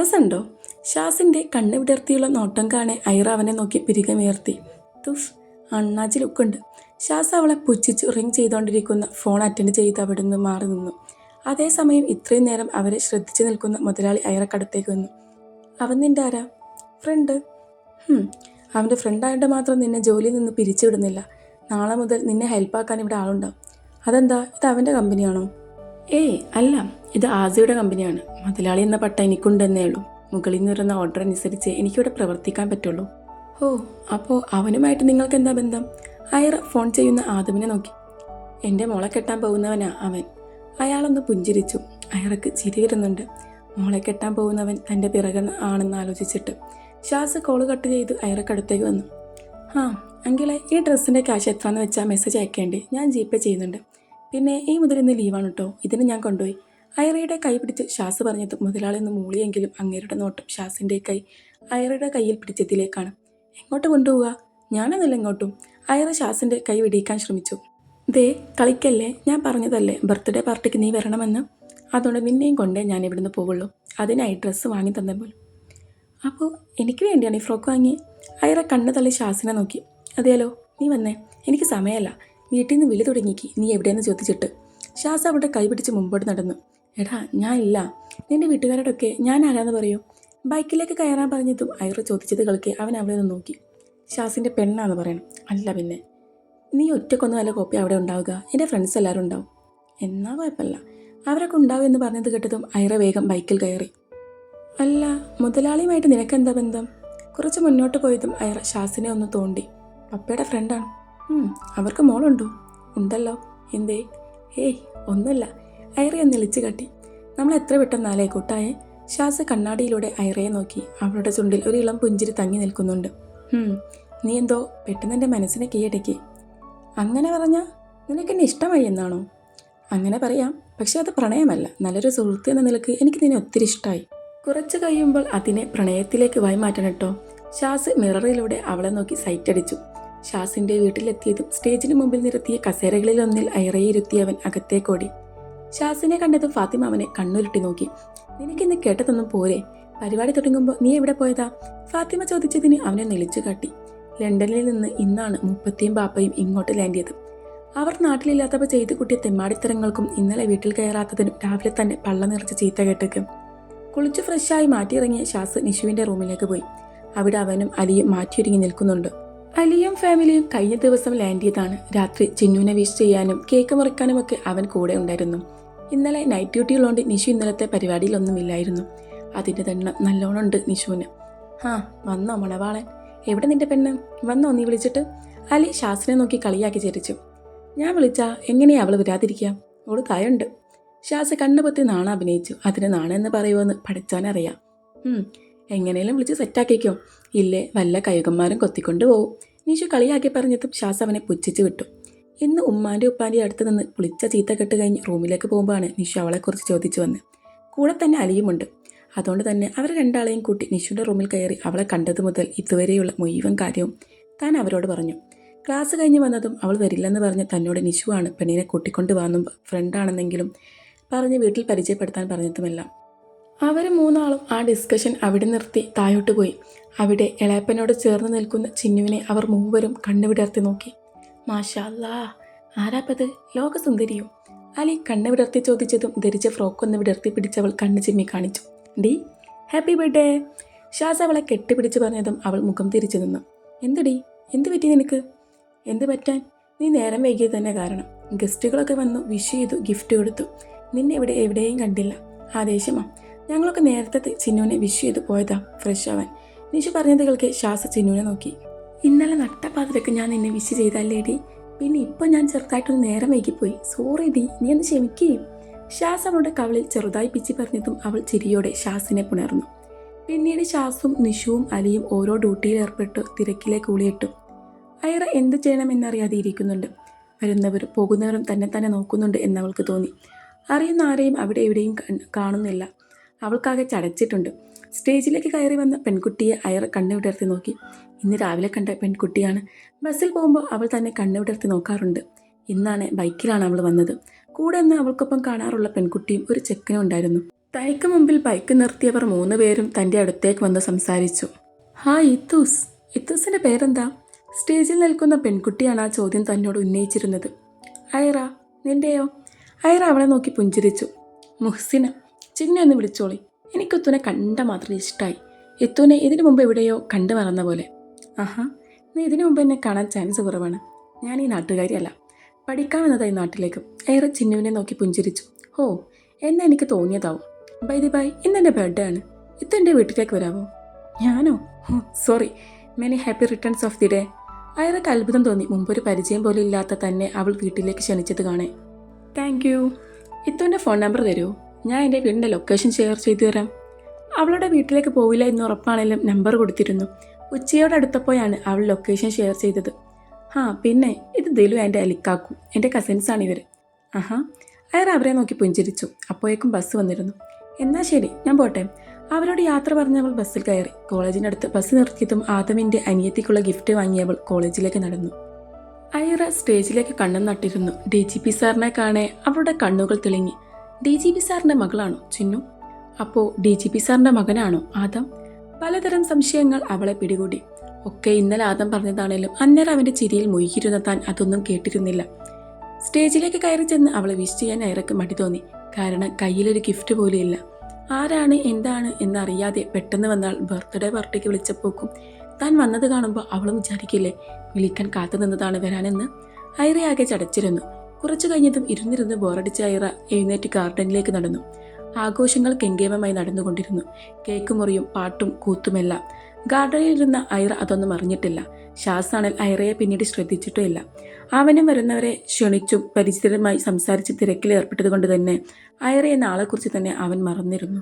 രസമുണ്ടോ ഷാസിന്റെ കണ്ണ് വിടർത്തിയുള്ള നോട്ടം കാണെ ഐറ അവനെ നോക്കി പിരികമുയർത്തി. തുഫ് അണ്ണാജി ലുക്കുണ്ട്. ഷാസ് അവളെ പുച്ഛിച്ച് റിങ് ചെയ്തുകൊണ്ടിരിക്കുന്ന ഫോൺ അറ്റൻഡ് ചെയ്ത് അവിടെ നിന്ന് മാറി നിന്നു. അതേസമയം ഇത്രയും നേരം അവരെ ശ്രദ്ധിച്ചു നിൽക്കുന്ന മുതലാളി അയറക്കടുത്തേക്ക് വന്നു. അവൻ നിന്റെ ആരാ? ഫ്രണ്ട്. അവന്റെ ഫ്രണ്ടായിട്ട് മാത്രം നിന്നെ ജോലിയിൽ നിന്ന് പിരിച്ചുവിടുന്നില്ല. നാളെ മുതൽ നിന്നെ ഹെൽപ്പാക്കാൻ ഇവിടെ ആളുണ്ടാവും. അതെന്താ? ഇത് അവന്റെ കമ്പനിയാണോ? ഏയ് അല്ല. ഇത് ആസിയുടെ കമ്പനിയാണ്. മുതലാളി എന്ന പട്ട എനിക്കുണ്ടെന്നേ ഉള്ളൂ. മുകളിൽ നിന്ന് വരുന്ന ഓർഡർ അനുസരിച്ച് എനിക്കിവിടെ പ്രവർത്തിക്കാൻ പറ്റുള്ളൂ. ഓ അപ്പോൾ അവനുമായിട്ട് നിങ്ങൾക്ക് എന്താ ബന്ധം? അയറ ഫോൺ ചെയ്യുന്ന ആദമിനെ നോക്കി. എന്റെ മോളെ കെട്ടാൻ പോകുന്നവനാ അവൻ. അയാളൊന്ന് പുഞ്ചിരിച്ചു. അയറക്ക് ചിരി വരുന്നുണ്ട്. മോളെ കെട്ടാൻ പോകുന്നവൻ തന്റെ പിറകൻ ആണെന്ന് ആലോചിച്ചിട്ട്. ഷാസ് കോൾ കട്ട് ചെയ്ത് അയറക്കടുത്തേക്ക് വന്നു. ആ അങ്കിളെ ഈ ഡ്രസ്സിന്റെ ക്യാഷ് എത്രയെന്ന് വെച്ചാൽ മെസ്സേജ് അയക്കേണ്ടേ. ഞാൻ ജി പേ ചെയ്യുന്നുണ്ട്. പിന്നെ ഈ മുതൽ ഇന്ന് ലീവാണ് കേട്ടോ ഇതിന് ഞാൻ കൊണ്ടുപോയി. അയറയുടെ കൈ പിടിച്ച് ഷാസ് പറഞ്ഞത് മുതലാളി ഒന്ന് മൂളിയെങ്കിലും അങ്ങേരുടെ നോട്ടം ഷാസിന്റെ കൈ അയറയുടെ കയ്യിൽ പിടിച്ചതിലേക്കാണ് എങ്ങോട്ട് കൊണ്ടുപോവുക? ഞാനെന്നല്ല എങ്ങോട്ടും. അയറ ഷാസിന്റെ കൈ വെടിയിക്കാൻ ശ്രമിച്ചു. ദേ കളിക്കല്ലേ? ഞാൻ പറഞ്ഞതല്ലേ? ബർത്ത്ഡേ പാർട്ടിക്ക് നീ വരണമെന്ന്? അതുകൊണ്ട് നിന്നെയും കൊണ്ടേ ഞാൻ ഇവിടുന്ന് പോവുള്ളൂ. അതിനായി ഡ്രസ്സ് വാങ്ങി തന്നെ പോലും. അപ്പോൾ എനിക്ക് വേണ്ടിയാണ് ഈ ഫ്രോക്ക് വാങ്ങി അയറ കണ്ണ് തള്ളി ഷാസിനെ നോക്കി. അതെയല്ലോ നീ വന്നേ. എനിക്ക് സമയമല്ല. വീട്ടിൽ നിന്ന് വിളി തുടങ്ങിക്ക്. നീ എവിടെയെന്ന് ചോദിച്ചിട്ട്. ഷാസ് അവിടെ കൈപിടിച്ച് മുമ്പോട്ട് നടന്നു. എടാ ഞാൻ ഇല്ല നിന്റെ വീട്ടുകാരോടൊക്കെ ഞാൻ ആരാന്ന് പറയൂ? ബൈക്കിലേക്ക് കയറാൻ പറഞ്ഞതും അയറ ചോദിച്ചത് കളിക്കെ അവൻ അവിടെ നിന്ന് നോക്കി. ഷാസിന്റെ പെണ്ണാന്ന് പറയണം. അല്ല പിന്നെ. നീ ഒറ്റക്കൊന്നും അല്ല കോപ്പി അവിടെ ഉണ്ടാവുക. എന്റെ ഫ്രണ്ട്സ് എല്ലാവരും ഉണ്ടാവും. എന്നാ കുഴപ്പമില്ല. അവരൊക്കെ ഉണ്ടാവും എന്ന് പറഞ്ഞത് കേട്ടതും അയറ വേഗം ബൈക്കിൽ കയറി. അല്ല മുതലാളിയുമായിട്ട് നിനക്കെന്താ ബന്ധം? കുറച്ച് മുന്നോട്ട് പോയതും അയറ ഷാസിനെ ഒന്ന് തോണ്ടി. പപ്പയുടെ ഫ്രണ്ടാണ് അവർക്ക് മോളുണ്ടോ? ഉണ്ടല്ലോ. എന്തേ? ഏയ് ഒന്നല്ല. ഐറയെ നിളിച്ചു കട്ടി. നമ്മൾ എത്ര പെട്ടെന്നാലേ കൂട്ടായേ? ഷാസ് കണ്ണാടിയിലൂടെ ഐറയെ നോക്കി അവളുടെ ചുണ്ടിൽ ഒരു ഇളം പുഞ്ചിരി തങ്ങി നിൽക്കുന്നുണ്ട്. നീ എന്തോ പെട്ടെന്ന് എന്റെ മനസ്സിനെ കീഴടക്കി. അങ്ങനെ പറഞ്ഞാൽ നിനക്ക് എന്നെ ഇഷ്ടമായി എന്നാണോ? അങ്ങനെ പറയാം പക്ഷെ അത് പ്രണയമല്ല. നല്ലൊരു സുഹൃത്ത് എന്ന നിലയ്ക്ക് എനിക്ക് നിന്നെ ഒത്തിരി ഇഷ്ടമായി കുറച്ച് കഴിയുമ്പോൾ അതിനെ പ്രണയത്തിലേക്ക് വഴിമാറ്റണം കേട്ടോ. ഷാസ് മിററിലൂടെ അവളെ നോക്കി സൈറ്റ് അടിച്ചു ഷാസിന്റെ വീട്ടിലെത്തിയതും സ്റ്റേജിന് മുമ്പിൽ നിർത്തിയ കസേരകളിൽ ഒന്നിൽ അയറയിരുത്തിയവൻ അകത്തേക്കോടി. ഷാസിനെ കണ്ടതും ഫാത്തിമ അവനെ കണ്ണുരുട്ടി നോക്കി. നിനക്കിന്ന് കേട്ടതൊന്നും പോരെ? പരിപാടി തുടങ്ങുമ്പോൾ നീ എവിടെ പോയതാ? ഫാത്തിമ ചോദിച്ചതിന് അവനെ നെളിച്ചു കാട്ടി. ലണ്ടനിൽ നിന്ന് ഇന്നാണ് മുപ്പത്തിയും ബാപ്പയും ഇങ്ങോട്ട് ലാൻഡിയത്. അവർ നാട്ടിലില്ലാത്തപ്പോൾ ചെയ്തു കുട്ടിയ തെമ്മാടിത്തരങ്ങൾക്കും ഇന്നലെ വീട്ടിൽ കയറാത്തതിനും രാവിലെ തന്നെ പള്ള നിറച്ച് ചീത്ത കേട്ടേക്കും. കുളിച്ച് ഫ്രഷായി മാറ്റിയിറങ്ങിയ ഷാസ് നിഷുവിന്റെ റൂമിലേക്ക് പോയി. അവിടെ അവനും അലിയും മാറ്റിയൊരുങ്ങി നിൽക്കുന്നുണ്ട്. അലിയും ഫാമിലിയും കഴിഞ്ഞ ദിവസം ലാൻഡ് ചെയ്താണ്. രാത്രി ചിന്നുവിനെ വിഷ് ചെയ്യാനും കേക്ക് മുറിക്കാനും ഒക്കെ അവൻ കൂടെ ഉണ്ടായിരുന്നു. ഇന്നലെ നൈറ്റ് ഡ്യൂട്ടി ഉള്ളതുകൊണ്ട് നിഷു ഇന്നലത്തെ പരിപാടിയിലൊന്നുമില്ലായിരുന്നു. അതിന്റെ തന്നെ നല്ലോണം ഉണ്ട് നിഷുവിന്. ആ വന്നോ മണവാളൻ? എവിടെ നിന്റെ പെണ്ണ്? വന്നോ നീ വിളിച്ചിട്ട്? അലി ഷാസിനെ നോക്കി കളിയാക്കി ചിരിച്ചു. ഞാൻ വിളിച്ചാ എങ്ങനെയാ അവൾ വരാതിരിക്കുക അവൾ തായുണ്ട് ഷാസ് കണ്ണുപൊത്തി നാണ അഭിനയിച്ചു. അതിന് നാണെന്ന് പറയുമെന്ന് പഠിച്ചാനറിയാം എങ്ങനെയും വിളിച്ച് സെറ്റാക്കിക്കോ ഇല്ലേ വല്ല കയുകന്മാരും കൊത്തിക്കൊണ്ട് പോവും. നീഷു കളിയാക്കി പറഞ്ഞതും ശാസ് അവനെ പുച്ഛിച്ചു വിട്ടു. ഇന്ന് ഉമ്മാന്റെ ഉപ്പാന്റെ അടുത്ത് നിന്ന് പുളിച്ച ചീത്ത കെട്ട് കഴിഞ്ഞ് റൂമിലേക്ക് പോകുമ്പോഴാണ് നിഷു അവളെക്കുറിച്ച് ചോദിച്ചു വന്ന്. കൂടെ തന്നെ അലിയുമുണ്ട്. അതുകൊണ്ട് തന്നെ അവർ രണ്ടാളെയും കൂട്ടി നിഷുവിന്റെ റൂമിൽ കയറി അവളെ കണ്ടത് മുതൽ ഇതുവരെയുള്ള മുഴുവൻ കാര്യവും താൻ അവരോട് പറഞ്ഞു. ക്ലാസ് കഴിഞ്ഞ് വന്നതും അവൾ വരില്ലെന്ന് പറഞ്ഞ് തന്നോട് നിഷുവാണ് പെണ്ണിനെ കൂട്ടിക്കൊണ്ട് വന്നും ഫ്രണ്ടാണെന്നെങ്കിലും പറഞ്ഞ് വീട്ടിൽ പരിചയപ്പെടുത്താൻ പറഞ്ഞതുമെല്ലാം അവർ മൂന്നാളും ആ ഡിസ്കഷൻ അവിടെ നിർത്തി താഴോട്ട് പോയി. അവിടെ ഇളയപ്പനോട് ചേർന്ന് നിൽക്കുന്ന ചിന്നുവിനെ അവർ മൂവരും കണ്ണുവിടർത്തി നോക്കി. മാഷാല്ലാ ആരാപ്പത്? ലോകസുന്ദരിയോ? അലി കണ്ണ് വിടർത്തി ചോദിച്ചതും ധരിച്ച ഫ്രോക്ക് ഒന്ന് വിടർത്തി പിടിച്ചവൾ കണ്ണ് ചിമ്മി കാണിച്ചു. ഡി ഹാപ്പി ബർത്ത്ഡേ. ഷാസ് അവളെ കെട്ടിപ്പിടിച്ച് പറഞ്ഞതും അവൾ മുഖം തിരിച്ചു നിന്നു. എന്തുടി? എന്ത് പറ്റി നിനക്ക്? എന്ത് പറ്റാൻ? നീ നേരം വൈകിയത് തന്നെ കാരണം. ഗസ്റ്റുകളൊക്കെ വന്നു വിഷ് ചെയ്തു ഗിഫ്റ്റ് കൊടുത്തു. നിന്നെ ഇവിടെ എവിടെയും കണ്ടില്ല. ആ ദേഷ്യമാ? ഞങ്ങളൊക്കെ നേരത്തെ ചിന്നുവിനെ വിഷ് ചെയ്ത് പോയതാ ഫ്രഷ് ആവാൻ. നിഷു പറഞ്ഞത് കേൾക്കെ ശ്വാസ ചിന്നുവിനെ നോക്കി. ഇന്നലെ നട്ടപ്പാതിരൊക്കെ ഞാൻ നിന്നെ വിഷ് ചെയ്തല്ലേടി. പിന്നെ ഇപ്പൊ ഞാൻ ചെറുതായിട്ടൊന്ന് നേരം വൈകിപ്പോയി. സോറി ഡി നീ ഒന്ന് ക്ഷമിക്കേ. ഷാസ് അവളുടെ കവളിൽ ചെറുതായി പിച്ചി പറഞ്ഞതും അവൾ ചിരിയോടെ ഷാസിനെ പുണർന്നു. പിന്നീട് ഷാസും നിഷുവും അലിയും ഓരോ ഡ്യൂട്ടിയിൽ ഏർപ്പെട്ടു തിരക്കിലേക്ക് കൂളിയിട്ടു അയറ എന്ത് ചെയ്യണമെന്നറിയാതെ ഇരിക്കുന്നുണ്ട് വരുന്നവരും പോകുന്നവരും തന്നെ തന്നെ നോക്കുന്നുണ്ട് എന്നവൾക്ക് തോന്നി. അറിയുന്ന ആരെയും അവിടെ എവിടെയും കാണുന്നില്ല. അവൾക്കാകെ ചടച്ചിട്ടുണ്ട്. സ്റ്റേജിലേക്ക് കയറി വന്ന പെൺകുട്ടിയെ അയർ കണ്ണുവിടർത്തി നോക്കി. ഇന്ന് രാവിലെ കണ്ട പെൺകുട്ടിയാണ്. ബസ്സിൽ പോകുമ്പോൾ അവൾ തന്നെ കണ്ണുവിടർത്തി നോക്കാറുണ്ട്. ഇന്നാണ് ബൈക്കിലാണ് അവൾ വന്നത്. കൂടെ നിന്ന് അവൾക്കൊപ്പം കാണാറുള്ള പെൺകുട്ടിയും ഒരു ചെക്കനും ഉണ്ടായിരുന്നു. തനിക്ക് മുമ്പിൽ ബൈക്ക് നിർത്തിയവർ മൂന്ന് പേരും തന്റെ അടുത്തേക്ക് വന്ന് സംസാരിച്ചു. ഹായ് ഇത്തൂസ്. ഇത്തൂസിന്റെ പേരെന്താ? സ്റ്റേജിൽ നിൽക്കുന്ന പെൺകുട്ടിയാണ് ആ ചോദ്യം തന്നോട് ഉന്നയിച്ചിരുന്നത്. അയറ നിന്റെയോ? അയറ അവളെ നോക്കി പുഞ്ചിരിച്ചു. മുഹ്സിന ചിന്നെ ഒന്ന് വിളിച്ചോളി. എനിക്ക് ഇത്തുനെ കണ്ട മാത്രം ഇഷ്ടമായി എത്തുനെ ഇതിനു മുമ്പ് എവിടെയോ കണ്ടു മറന്ന പോലെ. ആഹാ നീ ഇതിനു മുമ്പ് എന്നെ കാണാൻ ചാൻസ് കുറവാണ്. ഞാൻ ഈ നാട്ടുകാരിയല്ല. പഠിക്കാൻ വന്നതായി നാട്ടിലേക്ക്. ഏറെ ചിന്നുവിനെ നോക്കി പുഞ്ചിരിച്ചു. ഓ എന്നെ എനിക്ക് തോന്നിയതാവും. ബൈ ദി ബൈ ഇന്നെന്റെ ബർത്ത്ഡേ ആണ്. ഇത് എന്റെ വീട്ടിലേക്ക് വരാമോ ഞാനോ? Sorry many happy returns of the day അയാൾക്ക് അത്ഭുതം തോന്നി. മുമ്പൊരു പരിചയം പോലും ഇല്ലാത്ത തന്നെ അവൾ വീട്ടിലേക്ക് ക്ഷണിച്ചത് കാണേ താങ്ക് യു ഇത്തുവിന്റെ ഫോൺ നമ്പർ തരുമോ ഞാൻ എന്റെ വീടിന്റെ ലൊക്കേഷൻ ഷെയർ ചെയ്തു തരാം. അവളുടെ വീട്ടിലേക്ക് പോവില്ല എന്ന് ഉറപ്പാണെങ്കിലും നമ്പർ കൊടുത്തിരുന്നു. ഉച്ചയോട് അടുത്തപ്പോഴാണ് അവൾ ലൊക്കേഷൻ ഷെയർ ചെയ്തത്. ആ പിന്നെ ഇത് ദിലു എന്റെ അലിക്കാക്കു എന്റെ കസിൻസാണ് ഇവർ ആഹാ അയാൾ അവരെ നോക്കി പുഞ്ചിരിച്ചു. അപ്പോഴേക്കും ബസ് വന്നിരുന്നു. എന്നാൽ ശരി ഞാൻ പോട്ടെ. അവരോട് യാത്ര പറഞ്ഞവൾ ബസ്സിൽ കയറി. കോളേജിനടുത്ത് ബസ് നിർത്തിയതും ആദമിന്റെ അനിയത്തിക്കുള്ള ഗിഫ്റ്റ് വാങ്ങിയവൾ കോളേജിലേക്ക് നടന്നു. അയറ സ്റ്റേജിലേക്ക് കണ്ണും നട്ടിരുന്നു. ഡി ജി പി സാറിനെ കാണെ അവളുടെ കണ്ണുകൾ തെളിഞ്ഞി. ഡി ജി പി സാറിന്റെ മകളാണോ ചിന്നു? അപ്പോൾ ഡി ജി പി സാറിന്റെ മകനാണോ ആദം? പലതരം സംശയങ്ങൾ അവളെ പിടികൂടി. ഒക്കെ ഇന്നലെ ആദം പറഞ്ഞതാണേലും അന്നേരം അവന്റെ ചിരിയിൽ മുഴുകിയിരുന്ന താൻ അതൊന്നും കേട്ടിരുന്നില്ല. സ്റ്റേജിലേക്ക് കയറി ചെന്ന് അവളെ വിഷ് ചെയ്യാൻ ഐറക്ക് മടി തോന്നി. കാരണം കയ്യിലൊരു ഗിഫ്റ്റ് പോലും ഇല്ല ആരാണ് എന്താണ് എന്നറിയാതെ പെട്ടെന്ന് വന്നാൽ ബർത്ത്ഡേ പാർട്ടിക്ക് വിളിച്ചപ്പോക്കും താൻ വന്നത് കാണുമ്പോൾ അവളും വിചാരിക്കില്ലേ വിളിക്കാൻ കാത്തു നിന്നതാണ് വരാനെന്ന്? ഐറയാകെ ചടച്ചിരുന്നു. കുറച്ചു കഴിഞ്ഞതും ഇരുന്നിരുന്ന് ബോറടിച്ച ഐറ എഴുന്നേറ്റ് ഗാർഡനിലേക്ക് നടന്നു. ആഘോഷങ്ങൾ കെങ്കേമമായി നടന്നുകൊണ്ടിരുന്നു. കേക്ക് മുറിയും പാട്ടും കൂത്തുമെല്ലാം. ഗാർഡനിൽ ഇരുന്ന ഐറ അതൊന്നും അറിഞ്ഞിട്ടില്ല. ഷാസാണൽ ഐറയെ പിന്നീട് ശ്രദ്ധിച്ചിട്ടേ ഇല്ല. അവനും വരുന്നവരെ ക്ഷണിച്ചും പരിചിതരുമായി സംസാരിച്ച് തിരക്കിൽ ഏർപ്പെട്ടതുകൊണ്ട് തന്നെ ഐറയെ എന്ന ആളെക്കുറിച്ച് തന്നെ അവൻ മറന്നിരുന്നു.